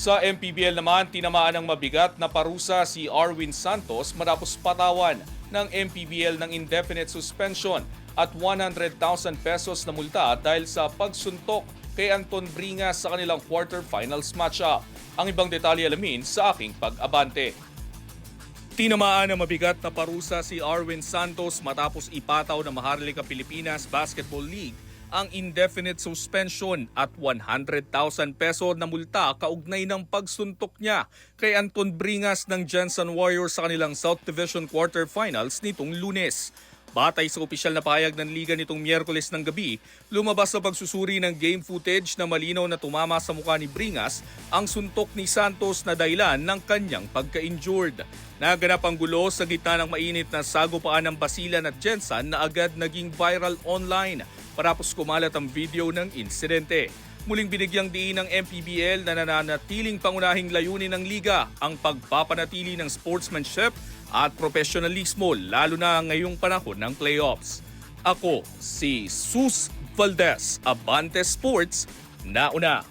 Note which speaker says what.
Speaker 1: Sa MPBL naman, tinamaan ng mabigat na parusa si Arwin Santos matapos patawan ng MPBL ng indefinite suspension at 100,000 pesos na multa dahil sa pagsuntok kay Anton Bringas sa kanilang quarterfinals matchup. Ang ibang detalye alamin sa aking pag-abante. Tinamaan ng mabigat na parusa si Arwin Santos matapos ipataw ng Maharlika Pilipinas Basketball League ang indefinite suspension at 100,000 peso na multa kaugnay ng pagsuntok niya kay Anton Bringas ng Jensen Warriors sa kanilang South Division quarterfinals nitong lunes. Batay sa opisyal na pahayag ng liga nitong Miyerkules ng gabi, lumabas sa pagsusuri ng game footage na malinaw na tumama sa mukha ni Bringas ang suntok ni Santos na dahilan ng kanyang pagka-injured. Naganap ang gulo sa gitna ng mainit na sagupaan ng Basilan at Jensen na agad naging viral online parapos kumalat ang video ng insidente. Muling binigyang diin ng MPBL na nananatiling pangunahing layunin ng liga ang pagpapanatili ng sportsmanship at profesionalismo lalo na ngayong panahon ng playoffs. Ako si Sus Valdez, Abante Sports, nauna.